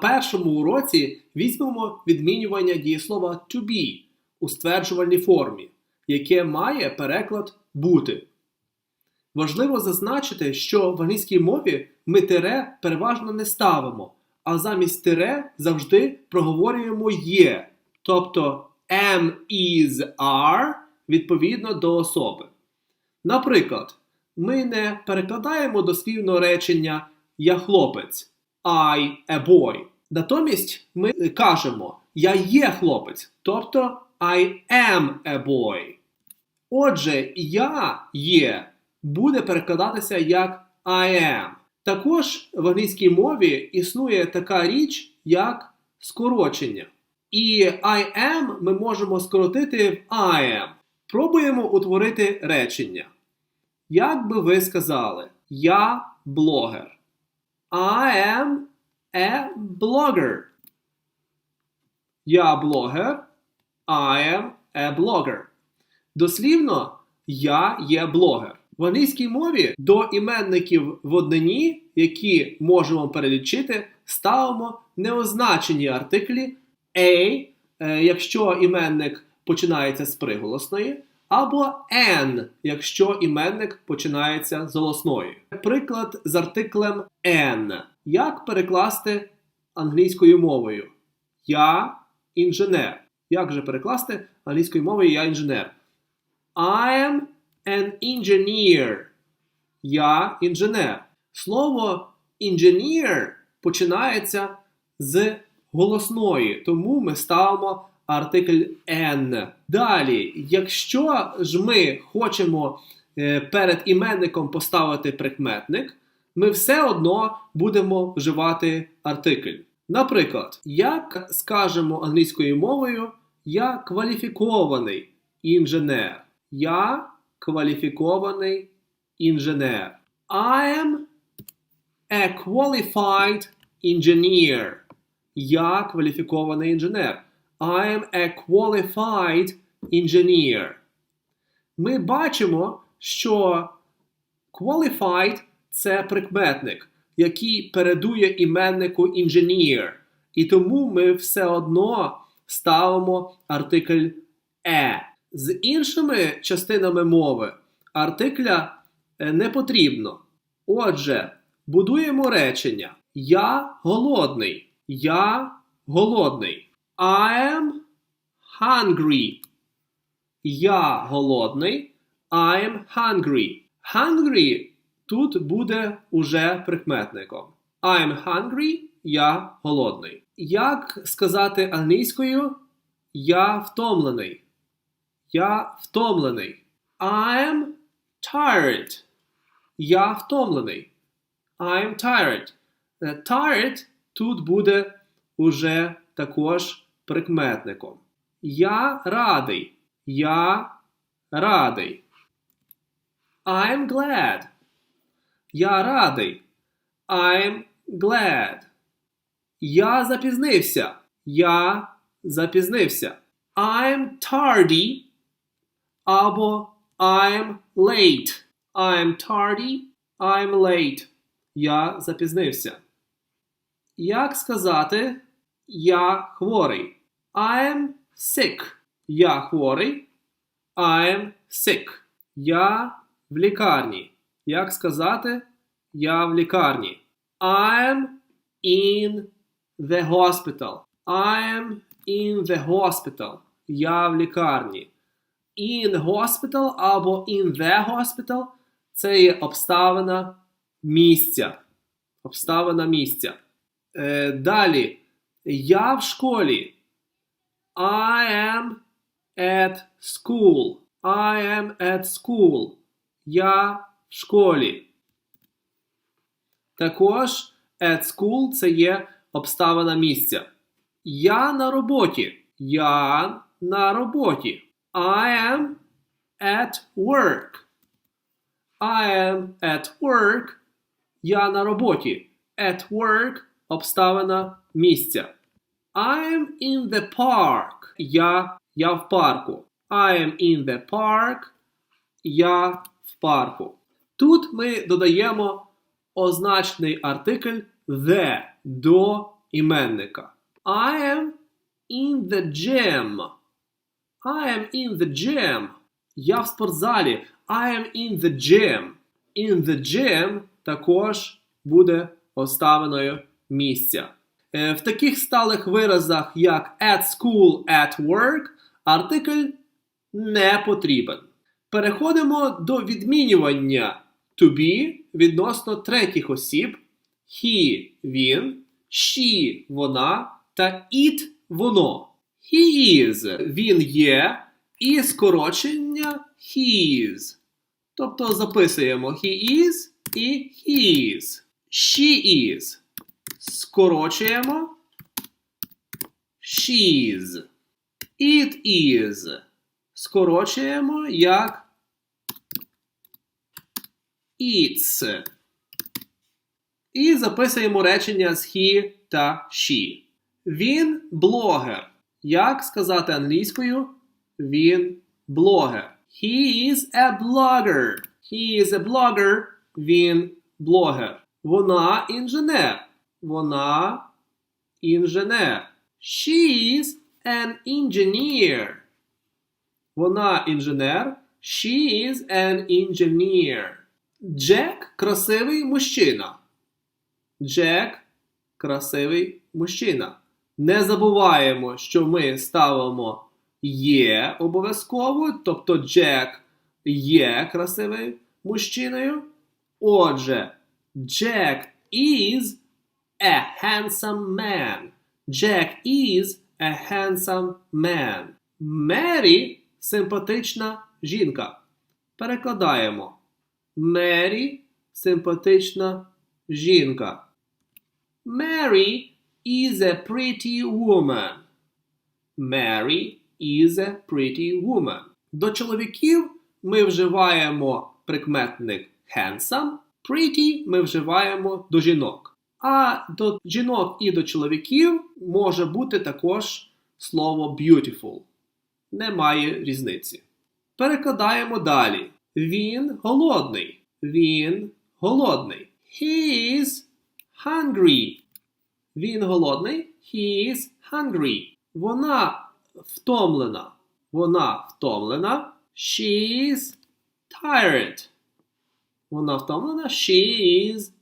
першому уроці візьмемо відмінювання дієслова to be у стверджувальній формі, яке має переклад бути. Важливо зазначити, що в англійській мові ми тире переважно не ставимо, а замість тире завжди проговорюємо є, тобто am, is, are відповідно до особи. Наприклад, ми не перекладаємо дослівно речення Я хлопець I a boy. Натомість ми кажемо Я є хлопець, тобто I am a boy. Отже, я є буде перекладатися як I am. Також в англійській мові існує така річ, як скорочення. І I am ми можемо скоротити в I am. Пробуємо утворити речення. Як би ви сказали, я блогер. I am a blogger. Я блогер. I am a blogger. Дослівно, я є блогер. В англійській мові до іменників в однині, які можемо перелічити, ставимо неозначені артиклі a, е, якщо іменник починається з приголосної, або n, якщо іменник починається з голосної. Приклад з артиклем n. Як перекласти англійською мовою? Я інженер. Як же перекласти англійською мовою я інженер? I am an engineer. Я інженер. Слово engineer починається з голосної, тому ми ставимо артикль N. Далі, якщо ж ми хочемо е, перед іменником поставити прикметник, ми все одно будемо вживати артикль. Наприклад, як скажемо англійською мовою, я кваліфікований інженер. Я кваліфікований інженер. I am a qualified engineer. Я кваліфікований інженер. I am a qualified engineer. Ми бачимо, що qualified це прикметник, який передує іменнику engineer. І тому ми все одно ставимо артикль е. З іншими частинами мови артикля е, не потрібно. Отже, будуємо речення. Я голодний. Я голодний. I am hungry. Я голодний. I am hungry. Hungry тут буде уже прикметником. I am hungry. Я голодний. Як сказати англійською? Я втомлений. Я втомлений. I am tired. Я втомлений. I am tired. Е, Tired тут буде уже також прикметником. Я радий. Я радий. I'm glad. Я радий. I'm glad. Я запізнився. Я запізнився. I'm tardy. Або I'm late. I'm tardy. I'm late. Я запізнився. Як сказати я хворий? I'm sick. Я хворий. I'm sick. Я в лікарні. Як сказати я в лікарні? I'm in the hospital. I'm in the hospital. Я в лікарні. In hospital або in the hospital це є обставина місця. Обставина місця. Е, далі. Я в школі. I am at school. I am at school. Я в школі. Також at school це є обставина місця. Я на роботі. Я на роботі. I am at work. I am at work. Я на роботі. At work обставина місця. I'm in the park. Я, я в парку. I am in the park. Я в парку. Тут ми додаємо означений артикль the до іменника. I am in the gym. I am in the gym. Я в спортзалі. I am in the gym. In the gym також буде оставиною місця. Е, В таких сталих виразах, як at school, at work, артикль не потрібен. Переходимо до відмінювання to be відносно третіх осіб. He – він, she – вона та it – воно. He is – він є і скорочення his. Тобто записуємо he is і his. She is. Скорочуємо she's. It is. Скорочуємо як it's. І записуємо речення з he та she. Він блогер. Як сказати англійською? Він блогер. He is a blogger. He is a blogger. Він блогер. Вона інженер. Вона інженер. She is an engineer. Вона інженер. She is an engineer. Джек красивий мужчина. Джек красивий мужчина. Не забуваємо, що ми ставимо є обов'язково, тобто Джек є красивим мужчиною. Отже, Джек is a handsome man. Jack is a handsome man. Мері симпатична жінка. Перекладаємо. Мері симпатична жінка. Mary is a pretty woman. Mary is a pretty woman. До чоловіків ми вживаємо прикметник handsome. Pretty ми вживаємо до жінок. А до жінок і до чоловіків може бути також слово beautiful. Немає різниці. Перекладаємо далі. Він голодний. Він голодний. He is hungry. Він голодний. He is hungry. Вона втомлена. Вона втомлена. She is tired. Вона втомлена. She is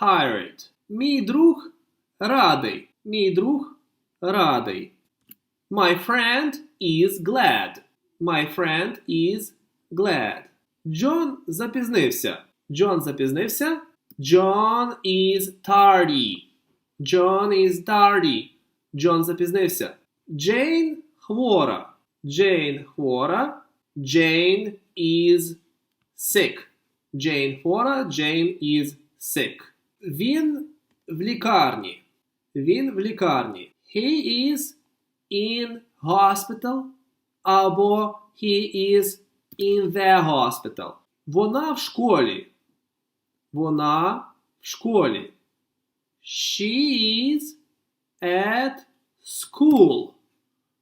tired. Мій друг радий. Мій друг радий. My friend is glad. My friend is glad. Джон запізнився. Джон запізнився. John is tardy. John is tardy. Джон запізнився. Джейн хвора. Джейн хвора. Jane is sick. Jane хвора. Jane is sick. Він в лікарні. Він в лікарні. He is in hospital або he is in the hospital. Вона в школі. Вона в школі. She is at school.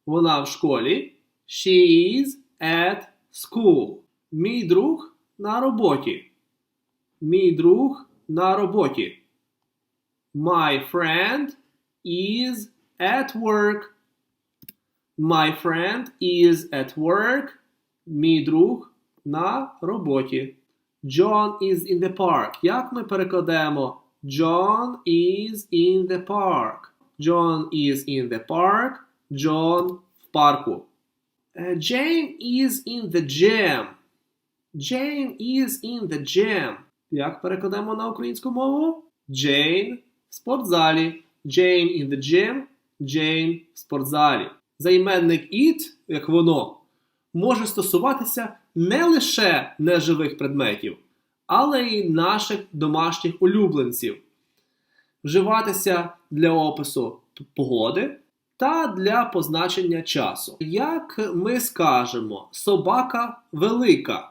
Вона в школі. She is at school. Мій друг на роботі. Мій друг на роботі. My friend is at work. My friend is at work. Мій друг на роботі. John is in the park. Як ми перекладемо? John is in the park. John is in the park. John в парку. Uh, Jane is in the gym. Jane is in the gym. Як перекладемо на українську мову? Jane в спортзалі. Jane in the gym. Jane в спортзалі. Займенник it, як воно, може стосуватися не лише неживих предметів, але й наших домашніх улюбленців. Вживатися для опису погоди та для позначення часу. Як ми скажемо, собака велика,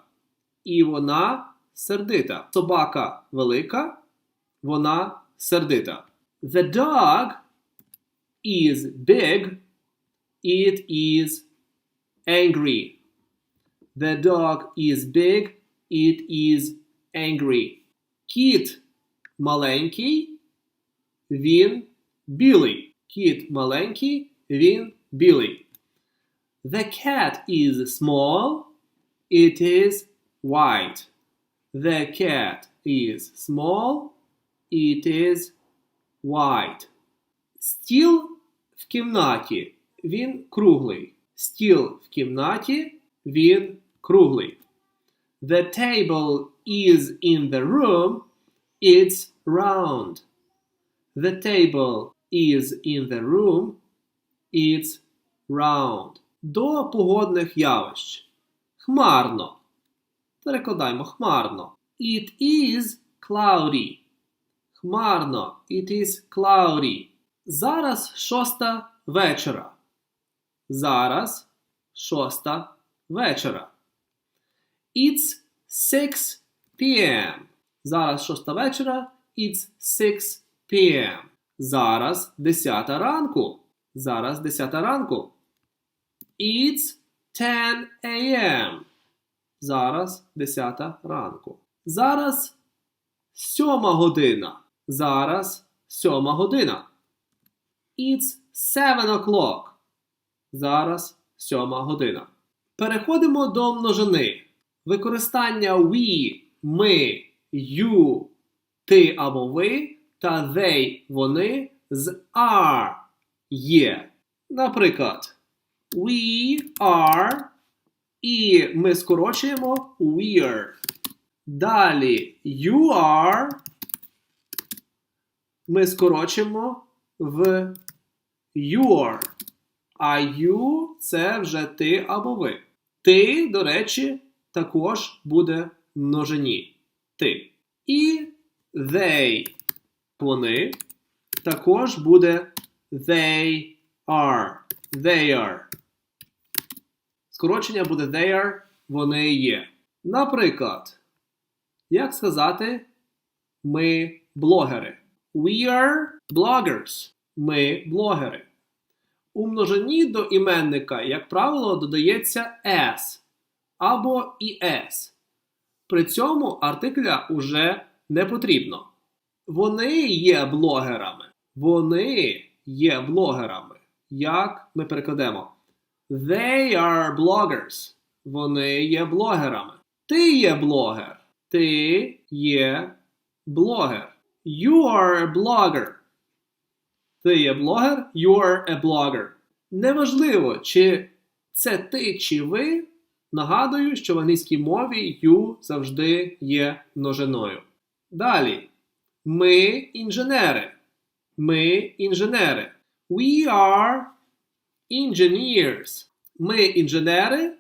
і вона сердита. Собака велика, вона сердита. The dog is big, it is angry. The dog is big, it is angry. Кіт маленький, він білий. Кіт маленький, він білий. The cat is small, it is white. The cat is small, it is white. Стіл в кімнаті, він круглий. Стіл в кімнаті, він круглий. The table is in the room, it's round. The table is in the room, it's round. До погодних явищ. Хмарно. Перекладаємо хмарно. It is cloudy. Хмарно. It is cloudy. Зараз шоста вечора. Зараз шоста вечора. It's 6 p.m. Зараз шоста вечора. It's 6 p.m. Зараз 10 ранку. Зараз 10 ранку. It's 10 a.m. Зараз 10 ранку. Зараз 7 година. Зараз 7 година. It's 7 o'clock. Зараз 7 година. Переходимо до множини. Використання we, ми, you, ти або ви та they, вони з are є. Наприклад, we are і ми скорочуємо we're. Далі you are ми скорочимо в your. А you це вже ти або ви. Ти, до речі, також буде множині. Ти. І they, вони, також буде they are. They are. Скорочення буде they are, вони є. Наприклад, як сказати ми блогери? We are bloggers. Ми блогери. У множині до іменника, як правило, додається s або «es». При цьому артикля уже не потрібно. Вони є блогерами. Вони є блогерами. Як ми перекладемо? They are bloggers. Вони є блогерами. Ти є блогер. Ти є блогер. You are a blogger. Ти є блогер, you are a blogger. Неважливо, чи це ти, чи ви. Нагадую, що в англійській мові you завжди є множиною. Далі. Ми інженери. Ми інженери. We are engineers. Ми інженери.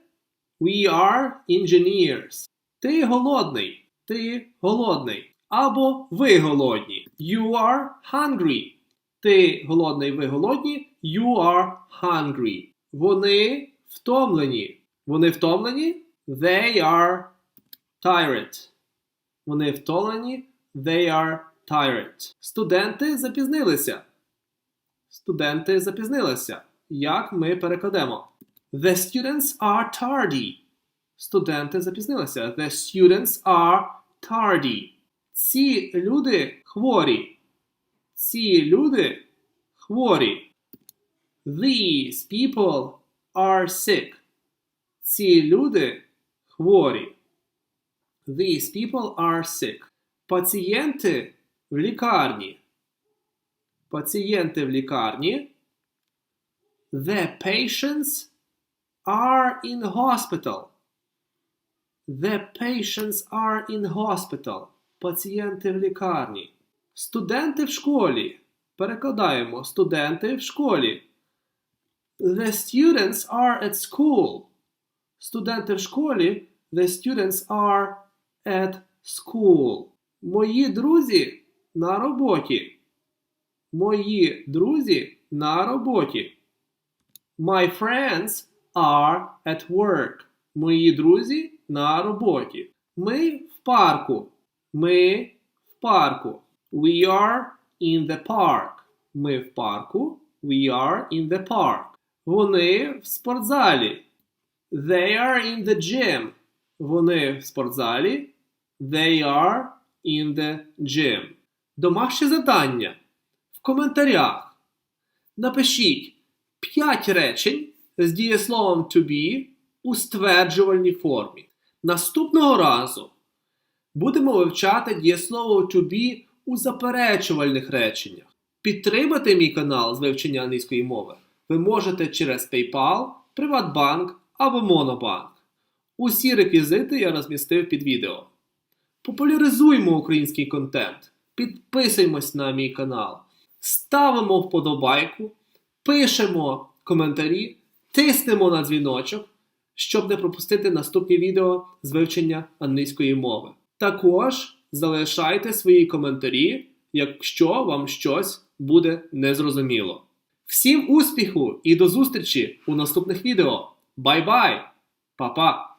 We are engineers. Ти голодний. Ти голодний. Або ви голодні. You are hungry. Ти голодний, ви голодні. You are hungry. Вони втомлені. Вони втомлені. They are tired. Вони втомлені. They are tired. Студенти запізнилися. Студенти запізнилися. Як ми перекладемо? The students are tardy. Студенти запізнилися. The students are tardy. Ці люди хворі. Ці люди хворі. These people are sick. Ці люди хворі. These people are sick. Пацієнти в лікарні. Пацієнти в лікарні. The patients are in hospital. The patients are in hospital. Пацієнти в лікарні. Студенти в школі. Перекладаємо студенти в школі. The students are at school. Студенти в школі. The students are at school. Мої друзі на роботі. Мої друзі на роботі. My friends are at work. Мої друзі на роботі. Ми в парку. Ми в парку. We are in the park. Ми в парку. We are in the park. Вони в спортзалі. They are in the gym. Вони в спортзалі. They are in the gym. Домашнє завдання. В коментарях Напишіть 5 речень з дієсловом to be у стверджувальній формі. Наступного разу будемо вивчати дієслово to be у заперечувальних реченнях. Підтримати мій канал з вивчення англійської мови ви можете через PayPal, Приватбанк або Monobank. Усі реквізити я розмістив під відео. Популяризуємо український контент, підписуємось на мій канал, ставимо вподобайку, пишемо коментарі, тиснемо на дзвіночок, щоб не пропустити наступні відео з вивчення англійської мови. Також залишайте свої коментарі, якщо вам щось буде незрозуміло. Всім успіху і до зустрічі у наступних відео. Бай-бай! Па-па!